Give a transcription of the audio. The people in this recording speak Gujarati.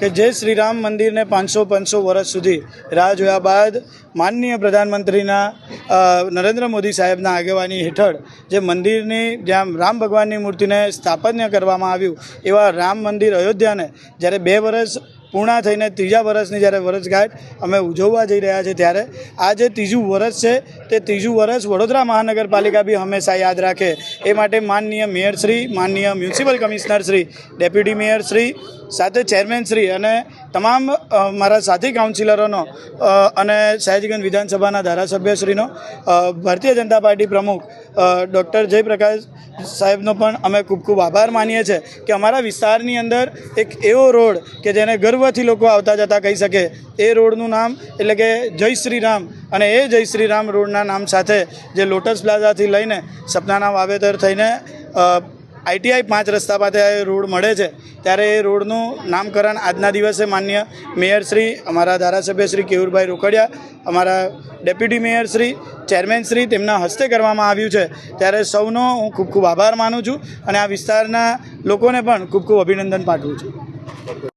કે જે શ્રી રામ મંદિરને પાંચસો પાંચસો વર્ષ સુધી રાહ જોયા બાદ માનનીય પ્રધાનમંત્રીના નરેન્દ્ર મોદી સાહેબના આગેવાની હેઠળ જે મંદિરની, જ્યાં રામ ભગવાનની મૂર્તિને સ્થાપન્ય કરવામાં આવ્યું, એવા રામ મંદિર અયોધ્યાને જ્યારે બે વર્ષ પૂર્ણ થઈને ત્રીજા વર્ષની જ્યારે વર્ષગાંઠ અમે ઉજવવા જઈ રહ્યા છીએ ત્યારે. આ જે ત્રીજું વર્ષ છે, તે ત્રીજું વર્ષ વડોદરા મહાનગરપાલિકા બી હંમેશા યાદ રાખે. એ માટે માનનીય મેયરશ્રી માનનીય મ્યુનિસિપલ કમિશનરશ્રી ડેપ્યુટી મેયરશ્રી સાથે ચેરમેનશ્રી અને તમામ મારા સાથી કાઉન્સિલરોનો અને સયાજીગંજ વિધાનસભાના ધારાસભ્યશ્રીનો ભારતીય જનતા પાર્ટી પ્રમુખ ડૉક્ટર જયપ્રકાશ સાહેબનો પણ અમે ખૂબ ખૂબ આભાર માનીએ છીએ કે અમારા વિસ્તારની અંદર એક એવો રોડ કે જેને ગર્વથી લોકો આવતા જતા કહી શકે, એ રોડનું નામ એટલે કે જય શ્રી રામ અને એ જય શ્રી રામ રોડના નામ સાથે જે લોટસ પ્લાઝાથી લઈને સપનાના વાવેતર થઈને આઈટીઆઈ પાંચ રસ્તા પાસે રોડ મળે છે, ત્યારે એ રોડનું નામકરણ આજના દિવસે માન્ય મેયર શ્રી, અમારા ધારાસભ્ય શ્રી કેવુરભાઈ રોકડિયા, અમારા deputy mayor Shri, chairman Shri તેમના હસ્તે કરવામાં આવ્યું છે. ત્યારે સૌનો હું ખૂબ ખૂબ આભાર માનું છું અને આ વિસ્તારના લોકોને પણ ખૂબ ખૂબ અભિનંદન પાઠવું છું.